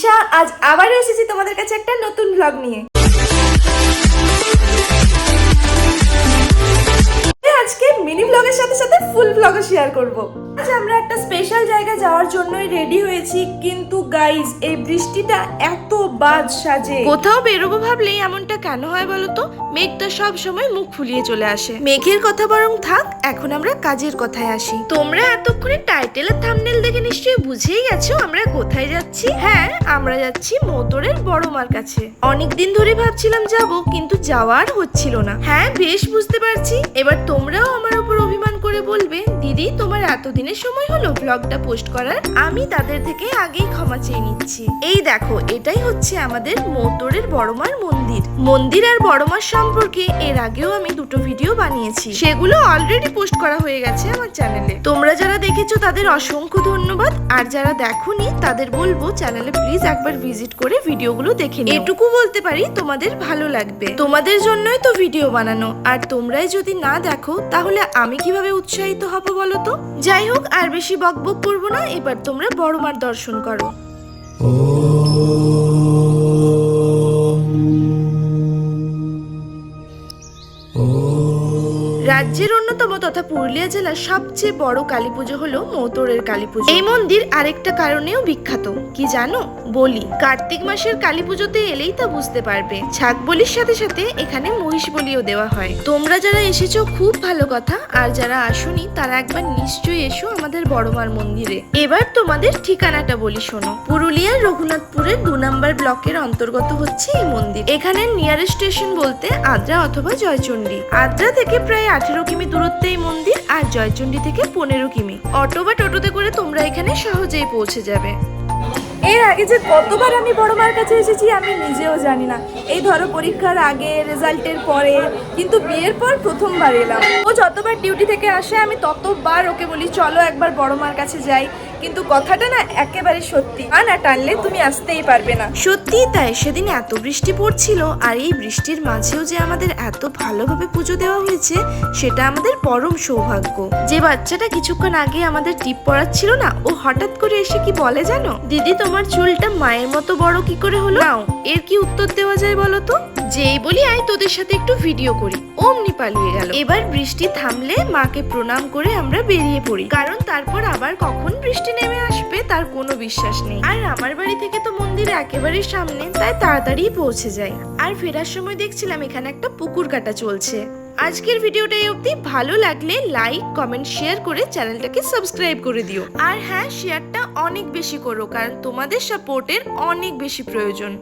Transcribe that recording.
দিশা আজ আবার এসেছি তোমাদের কাছে একটা নতুন ব্লগ নিয়ে। ফুল ব্লগও শেয়ার করব। আজ আমরা একটা স্পেশাল জায়গা যাওয়ার জন্যই রেডি হয়েছি, কিন্তু গাইজ এই বৃষ্টিটা এত বাজ সাজে কোথাও বেরোবো ভাবলেই এমনটা কেন হয় বলতো? মেঘটা সব সময় মুখ ফুলিয়ে চলে আসে। মেঘের কথা বরং থাক, এখন আমরা কাজের কথায় আসি। তোমরা এতক্ষণে টাইটেলের থাম্বনেল দেখে নিশ্চয়ই বুঝেই গেছো আমরা কোথায় যাচ্ছি? হ্যাঁ আমরা যাচ্ছি মোটরের বড় মার কাছে। অনেকদিন ধরে ভাবছিলাম যাব, কিন্তু যাওয়ার হচ্ছিল না। হ্যাঁ বেশ বুঝতে পারছি। এবার তোমরাও আমার করে বলবে, দিদি, তোমার এতদিনের সময় হলো ব্লগটা পোস্ট করার। আমি তাদের থেকে আগেই ক্ষমা চেয়ে নিচ্ছি। এই দেখো, এটাই হচ্ছে আমাদের মোটরের বড়মার মন্দির। মন্দির আর বড়মার সম্পর্কে এর আগেও আমি দুটো ভিডিও বানিয়েছি। সেগুলো অলরেডি পোস্ট করা হয়ে গেছে আমার চ্যানেলে তোমরা যারা দেখেছ, তাদের অসংখ্য ধন্যবাদ। আর যারা দেখোনি, তাদের বলব চ্যানেলে প্লিজ একবার ভিজিট করে ভিডিওগুলো দেখে নিও। এটুকু বলতে পারি, তোমাদের ভালো লাগবে। তোমাদের জন্যই তো ভিডিও বানানো। আর তোমরাই যদি না দেখো, তাহলে আমি কীভাবে উৎসাহিত হব বলো তো? যাই হোক, আর বেশি বকবক করব না। এবার তোমরা বড় মার দর্শন করো। রাজ্যের অন্যতম তথা পুরুলিয়া জেলার সবচেয়ে বড় কালী পুজো হলো মৌতরের কালী পুজো। এই মন্দির আরেকটা কারণেও বিখ্যাত। কি জানো? বলি, কার্তিক মাসের কালী পুজোতে এলেই তা বুঝতে পারবে। ছাগ বলির সাথে সাথে এখানে মহিষ বলিও দেওয়া হয়। তোমরা যারা এসেছ, খুব ভালো কথা। আর যারা আসুনি, তারা একবার নিশ্চয়ই এসো আমাদের বড়মার মন্দিরে। এবার তোমাদের ঠিকানাটা বলি শোনো। পুরুলিয়ার রঘুনাথপুরের দু নম্বর ব্লকের অন্তর্গত হচ্ছে এই মন্দির। এখানে নিয়ারেস্ট স্টেশন বলতে আদ্রা অথবা জয়চণ্ডী। আদ্রা থেকে প্রায় আঠেরো কিমি দূরত্বে এই মন্দির আর জয়চণ্ডী থেকে পনেরো কিমি। অটো বা টোটোতে করে তোমরা এখানে সহজেই পৌঁছে যাবে। এর আগে যে কতবার আমি বড় মার কাছে এসেছি, আমি নিজেও জানি না। এই ধরো পরীক্ষার আগে, রেজাল্টের পরে, কিন্তু বিয়ের পর প্রথমবার এলাম। ও যতবার ডিউটি থেকে আসে, আমি ততবার ওকে বলি, চলো একবার বড় মার কাছে যাই। কিন্তু কথাটা না একেবারে সত্যি। আর না টানলে তুমি আসতেই পারবে না। সত্যিই তাই, সেদিন এত বৃষ্টি পড়ছিল আর এই বৃষ্টির মাঝেও যে আমাদের এত ভালোভাবে পুজো দেওয়া হয়েছে, সেটা আমাদের পরম সৌভাগ্য। যে বাচ্চাটা কিছুক্ষণ আগে আমাদের টিপ পড়াচ্ছিল না, ও হঠাৎ করে এসে কি বলে জানো? দিদি, তোমার চুলটা মায়ের মতো বড় কি করে হলো? এর কি উত্তর দেওয়া যায় বলো তো? যেই বলি আয়, তোদের সাথে একটু ভিডিও করি। অমনি পালিয়ে গেল। এবার বৃষ্টি থামলে মাকে প্রণাম করে আমরা বেরিয়ে পড়ি। কারণ তারপর আবার কখন বৃষ্টি নেমে আসবে, তার কোনো বিশ্বাস নেই। আর আমার বাড়ি থেকে তো মন্দির একেবারে সামনে, তাই তাড়াতাড়ি পৌঁছে যাই। আর ফেরার সময় দেখছিলাম এখানে একটা পুকুর কাটা চলছে। আজকের ভিডিওটা এই অবধি। ভালো লাগলে লাইক, কমেন্ট, শেয়ার করে চ্যানেলটাকে সাবস্ক্রাইব করে দিও। আর হ্যাঁ শেয়ারটা অনেক বেশি করো, কারণ তোমাদের সাপোর্টের অনেক বেশি প্রয়োজন।